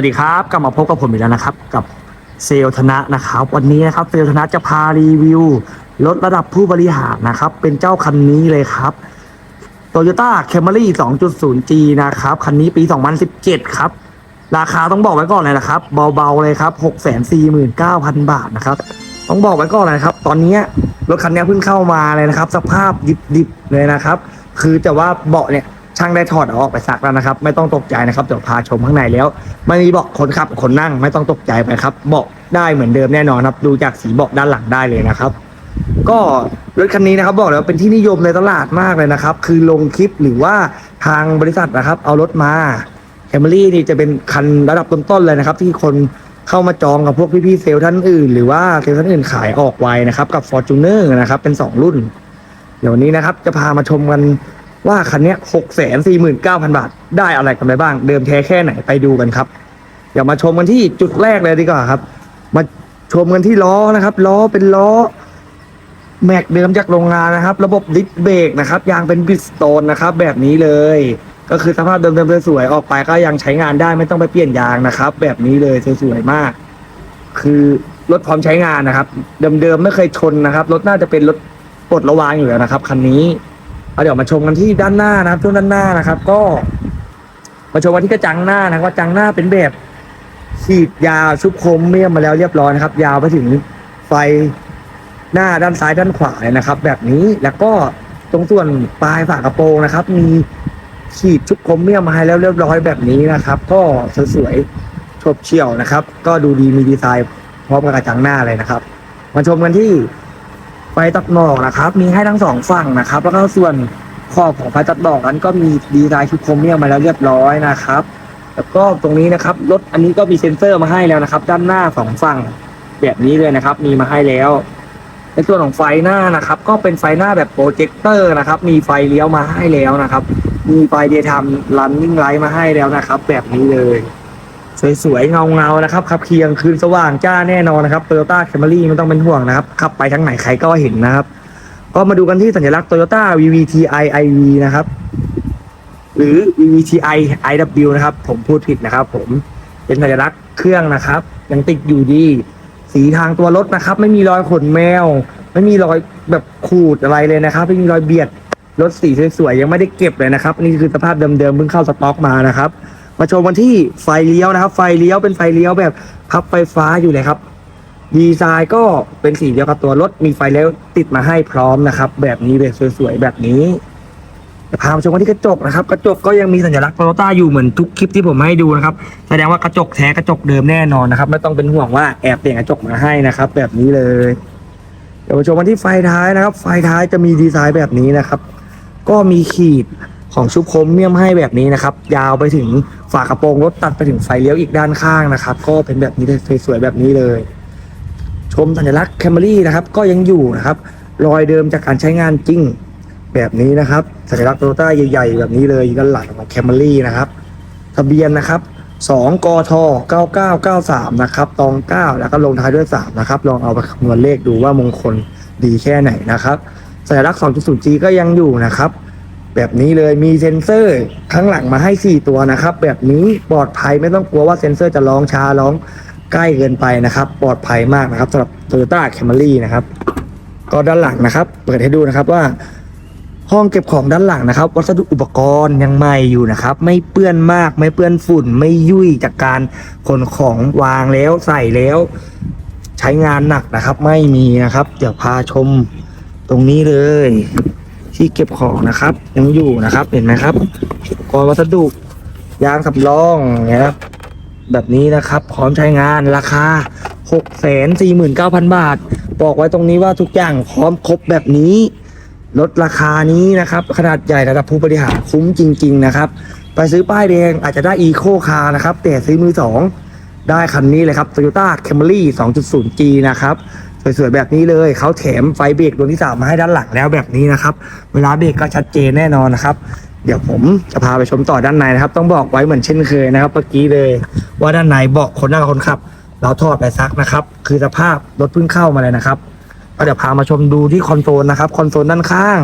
วัสดีครับ กลับมาพบกับผมอีกแล้วนะครับ กับเซลธนะนะครับ วันนี้นะครับเซลธนะจะพารีวิวรถระดับผู้บริหารนะครับ เป็นเจ้าคันนี้เลยครับ Toyota Camry 2.0G นะครับ คันนี้ปี 2017 ครับ ราคาต้องบอกไว้ก่อนเลยนะครับ เบาๆเลยครับ 649,000 บาทนะครับ ต้องบอกไว้ก่อนเลยครับ ตอนนี้รถคันนี้เพิ่งเข้ามาเลยนะครับ สภาพดิบๆเลยนะครับ คือแต่ว่าเบาะเนี่ย ช่างได้ถอดเอาออกไปซักแล้วนะครับ ไม่ต้องตกใจนะครับเดี๋ยวพาชมข้างในแล้วไม่มีเบาะคนขับคนนั่งไม่ต้องตกใจไปครับเบาะได้เหมือนเดิมแน่นอนครับ ดูจากสีเบาะด้านหลังได้เลยนะครับ ก็รถคันนี้นะครับบอกเลยว่าเป็นที่นิยมในตลาดมากเลยนะครับ คือลงคลิปหรือว่าทางบริษัทนะครับ เอารถมาแคมรี่นี่จะเป็นคันระดับต้นๆเลยนะครับ ที่คนเข้ามาจองกับพวกพี่ๆเซลล์ท่านอื่น หรือว่าเซลล์ท่านอื่นขายออกไวนะครับ กับ f o r t u n e r นะครับเป็น 2 รุ่น เดี๋ยววันนี้นะครับจะพามาชมกัน ว่าคันนี้หกแสนสี่หมื่นเก้าพันบาท ได้อะไรกันไปบ้าง เดิมแท้แค่ไหนไปดูกันครับเดี๋ยวมาชมกันที่จุดแรกเลยดีกว่าครับ มาชมกันที่ล้อนะครับ ล้อเป็นล้อ แม็กเดิมจากโรงงานนะครับ ระบบดิสเบรกนะครับ ยางเป็นบิสโตนนะครับ แบบนี้เลย ก็คือสภาพเดิมๆสวยๆออกไปก็ยังใช้งานได้ไม่ต้องไปเปลี่ยนยางนะครับ แบบนี้เลยสวยๆมาก คือรถพร้อมใช้งานนะครับ เดิมๆไม่เคยชนนะครับรถน่าจะเป็นรถปลดระวางอยู่แล้วนะครับคันนี้ เอาเดี๋ยวมาชมกันที่ด้านหน้านะครับช่วงด้านหน้านะครับ ก็มาชมกันที่กระจังหน้านะครับกระจังหน้าเป็นแบบฉีดยาชุบโคมเมียมมาแล้วเรียบร้อยนะครับ ยาวไปถึงไฟหน้าด้านซ้ายด้านขวาเลยนะครับ แบบนี้แล้วก็ตรงส่วนปลายฝากระโปรงนะครับ มีขีดชุบคมเมียมมาให้แล้วเรียบร้อยแบบนี้นะครับ ก็สวยๆชบเฉี่ยวนะครับ ก็ดูดีมีดีไซน์พร้อมกับกระจังหน้าเลยนะครับ มาชมกันที่ ฟตัดหมอกนะครับ มีให้ทั้งสองฝั่งนะครับ แล้วก็ส่วนขอบของไฟตัดหมอกนั้นก็มีดีไซน์ชุบคมเมียมมาแล้วเรียบร้อยนะครับ แล้วก็ตรงนี้นะครับรถอันนี้ก็มีเซ็นเซอร์มาให้แล้วนะครับ ด้านหน้าสองฝั่งแบบนี้เลยนะครับ มีมาให้แล้ว ในส่วนของไฟหน้านะครับ ก็เป็นไฟหน้าแบบโปรเจคเตอร์นะครับ มีไฟเลี้ยวมาให้แล้วนะครับ มีไฟเดย์ไทม์รันนิ่งไลท์มาให้แล้วนะครับ แบบนี้เลย สวยๆเงาๆนะครับขับเคียงคืนสว่างจ้าแน่นอนนะครับ Toyota Camry ไม่ต้องเป็นห่วงนะครับขับไปทางไหนใครก็เห็นนะครับ ก็มาดูกันที่สัญลักษณ์ Toyota VVTi iV นะครับ หรือ VVTi iW นะครับ ผมพูดผิดนะครับ ผมเป็นสัญลักษณ์เครื่องนะครับยังติดอยู่ดี สีทางตัวรถนะครับ ไม่มีรอยขนแมว ไม่มีรอยแบบขูดอะไรเลยนะครับ ไม่มีรอยเบียดรถสีสวยๆยังไม่ได้เก็บเลยนะครับ นี่คือสภาพเดิมๆเพิ่งเข้าสต็อกมานะครับ มาชมกันที่ไฟเลี้ยวนะครับ ไฟเลี้ยวเป็นไฟเลี้ยวแบบพับไฟฟ้าอยู่เลยครับดีไซน์ก็เป็นสีเดียวกับตัวรถมีไฟเลี้ยวติดมาให้พร้อมนะครับ แบบนี้เลยสวยๆแบบนี้พามาชมกันที่กระจกนะครับ กระจกก็ยังมีสัญลักษณ์โตโยต้าอยู่เหมือนทุกคลิปที่ผมให้ดูนะครับ แสดงว่ากระจกแท้กระจกเดิมแน่นอนนะครับ ไม่ต้องเป็นห่วงว่าแอบเปลี่ยนกระจกมาให้นะครับ แบบนี้เลย เดี๋ยวมาชมกันที่ไฟท้ายนะครับ ไฟท้ายจะมีดีไซน์แบบนี้นะครับ ก็มีขีด ของชุบโคมเมียมให้แบบนี้นะครับ ยาวไปถึงฝากระโปรงรถตัดไปถึงไฟเลี้ยวอีกด้านข้างนะครับ ก็เป็นแบบนี้เลยสวยๆแบบนี้เลย ชมสัญลักษณ์แคมรี่นะครับ ก็ยังอยู่นะครับ รอยเดิมจากการใช้งานจริงแบบนี้นะครับ สัญลักษณ์โตโยต้าใหญ่ๆ แบบนี้เลยด้านหลังของแคมรี่นะครับทะเบียนนะครับ2กท9993 นะครับตอง 9 แล้วก็ลงท้ายด้วย 3 นะครับ ลองเอาไปคำนวณเลขดูว่ามงคลดีแค่ไหนนะครับ สัญลักษณ์ 2.0G ก็ยังอยู่นะครับ แบบนี้เลยมีเซ็นเซอร์ข้างหลังมาให้ 4 ตัวนะครับ แบบนี้ปลอดภัยไม่ต้องกลัวว่าเซ็นเซอร์จะร้องช้าร้องใกล้เกินไปนะครับ ปลอดภัยมากนะครับสำหรับ Toyota Camry นะครับก็ด้านหลังนะครับ เปิดให้ดูนะครับว่า ห้องเก็บของด้านหลังนะครับ วัสดุอุปกรณ์ยังใหม่อยู่นะครับ ไม่เปื้อนมากไม่เปื้อนฝุ่น ไม่ยุ่ยจากการขนของวางแล้วใส่แล้ว ใช้งานหนักนะครับ ไม่มีนะครับ เดี๋ยวพาชมตรงนี้เลย ที่เก็บของนะครับ ยังอยู่นะครับเห็นไหมครับกรวัสดุยางสำรองนะครับแบบนี้นะครับ พร้อมใช้งานราคา 6 4 9 0 0 0 บาท บอกไว้ตรงนี้ว่าทุกอย่างพร้อมครบแบบนี้ ลดราคานี้นะครับ ขนาดใหญ่ระดับผู้บริหารคุ้มจริง ๆ นะครับ ไปซื้อป้ายแดงอาจจะได้อีโคคาร์นะครับ แต่ซื้อมือสองได้คันนี้เลยครับ Toyota Camry 2.0G นะครับ สวยๆแบบนี้เลยเขาแถมไฟเบรกดวงที่3มาให้ด้านหลังแล้วแบบนี้นะครับ เวลาเบรกก็ชัดเจนแน่นอนนะครับ เดี๋ยวผมจะพาไปชมต่อด้านในนะครับ ต้องบอกไว้เหมือนเช่นเคยนะครับเมื่อกี้เลย ว่าด้านในเบาะคนนั่งคนขับ เราถอดไปซักนะครับ คือสภาพรถเพิ่งเข้ามาเลยนะครับก็เดี๋ยวพามาชมดูที่คอนโซลนะครับคอนโซลด้านข้าง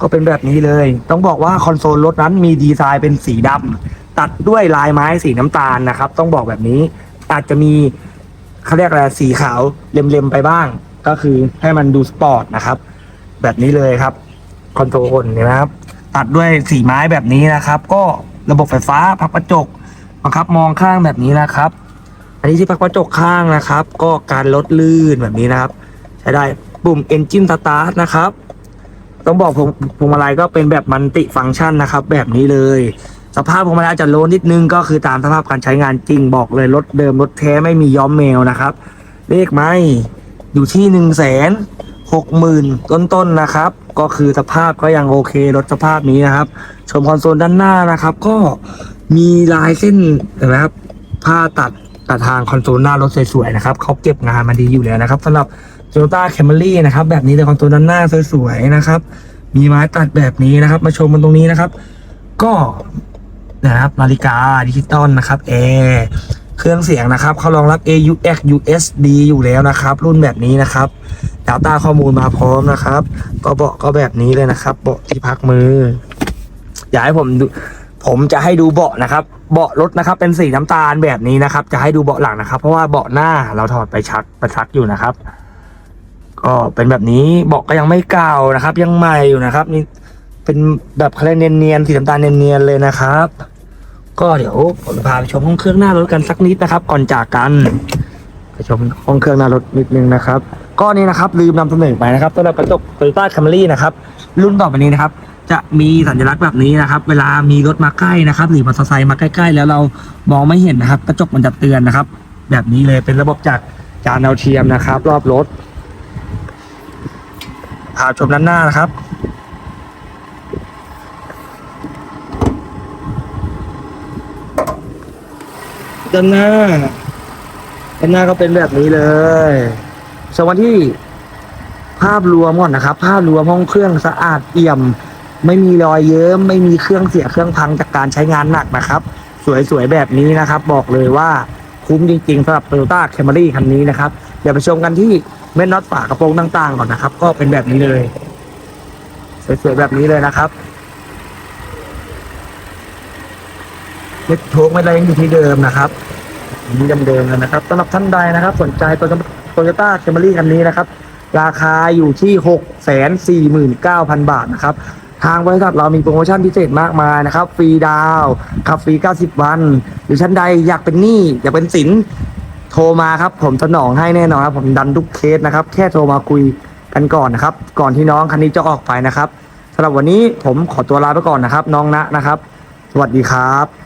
ก็เป็นแบบนี้เลย ต้องบอกว่าคอนโซลรถนั้นมีดีไซน์เป็นสีดำตัดด้วยลายไม้สีน้ำตาลนะครับ ต้องบอกแบบนี้อาจจะมี เขาเรียกอะไรสีขาวเล็มๆไปบ้าง ก็คือให้มันดูสปอร์ตนะครับ แบบนี้เลยครับคอนโทรลเห็นไหมครับ ตัดด้วยสีไม้แบบนี้นะครับ ก็ระบบไฟฟ้าพับกระจกบังคับมองข้างแบบนี้นะครับ อันนี้ที่พับกระจกข้างนะครับ ก็การลดลื่นแบบนี้นะครับ ใช้ได้ปุ่ม Engine Start นะครับ ต้องบอกพวงมาลัยก็เป็นแบบมันติฟังก์ชันนะครับ แบบนี้เลย สภาพพวงมาลัยอาจจะโลนนิดนึงก็คือตามสภาพการใช้งานจริงบอกเลยรถเดิมรถแท้ไม่มีย้อมเมลนะครับ เลขไม่อยู่ที่หนึ่งแสนหกหมื่นต้นๆนะครับ ก็คือสภาพก็ยังโอเครถสภาพนี้นะครับ ชมคอนโซลด้านหน้านะครับ ก็มีลายเส้นเห็นไหมครับผ้าตัดตัดทางคอนโซลหน้ารถสวยๆนะครับเขาเก็บงานมาดีอยู่แล้วนะครับสำหรับ Toyota Camry นะครับแบบนี้เลยคอนโซลด้านหน้าสวยๆนะครับ มีไม้ตัดแบบนี้นะครับ มาชมมันตรงนี้นะครับ ก็ นะครับนาฬิกาดิจิตอลนะครับแอร์เครื่องเสียงนะครับเขารองรับ AUX USB อยู่แล้วนะครับ รุ่นแบบนี้นะครับดาวต้าข้อมูลมาพร้อมนะครับ ก็เบาะก็แบบนี้เลยนะครับ เบาะที่พักมือ อยากให้ผมดูผมจะให้ดูเบาะนะครับ เบาะรถนะครับ เป็นสีน้ำตาลแบบนี้นะครับ จะให้ดูเบาะหลังนะครับ เพราะว่าเบาะหน้าเราถอดไปชักไปชักอยู่นะครับ ก็เป็นแบบนี้เบาะก็ยังไม่เก่านะครับ ยังใหม่อยู่นะครับ นี่ เป็นแบบคาเนียนๆสีน้ำตาลเนียนๆเลยนะครับ ก็เดี๋ยวผมพาไปชมห้องเครื่องหน้ารถกันสักนิดนะครับ ก่อนจากกันไปชมห้องเครื่องหน้ารถนิดนึงนะครับก็นี่นะครับลืมนำเสนอไปนะครับสำหรับกระจก Toyota Camry นะครับรุ่นต่อไปนี้นะครับ จะมีสัญลักษณ์แบบนี้นะครับ เวลามีรถมาใกล้นะครับ หรือมอเตอร์ไซค์มาใกล้ๆ แล้วเรามองไม่เห็นนะครับ กระจกมันจะเตือนนะครับ แบบนี้เลยเป็นระบบจากจานดาวเทียมนะครับ รอบรถพาชมด้านหน้านะครับ ด้านหน้าด้านหน้าก็เป็นแบบนี้เลยสวันที่ภาพรวมก่อนนะครับ ภาพรวมห้องเครื่องสะอาดเอี่ยม ไม่มีรอยเยิ้มไม่มีเครื่องเสียเครื่องพังจากการใช้งานหนักนะครับ สวยๆแบบนี้นะครับ บอกเลยว่าคุ้มจริงๆสำหรับ Toyota Camry คันนี้นะครับเดี๋ยวไปชมกันที่เม็ดน็อตฝากระโปรงต่างๆก่อนนะครับ ก็เป็นแบบนี้เลย สวยๆแบบนี้เลยนะครับ เม็ดโชคไม่อะไรยังอยู่ที่เดิมนะครับนี่เดิมๆเลยนะครับสำหรับท่านใดนะครับ สนใจตัวโตโยต้าแคมรี่คันนี้นะครับ ราคาอยู่ที่หกแสนสี่หมื่นเก้าพันบาทนะครับ ทางบริษัทเรามีโปรโมชั่นพิเศษมากมายนะครับ ฟรีดาวขับฟรี 90 วัน หรือท่านใดอยากเป็นหนี้อยากเป็นสินโทรมาครับ ผมสนองให้แน่นอนครับ ผมดันทุกเคสนะครับ แค่โทรมาคุยกันก่อนนะครับ ก่อนที่น้องคันนี้จะออกไปนะครับสำหรับวันนี้ผมขอตัวลาไปก่อนนะครับ น้องณนะครับ สวัสดีครับ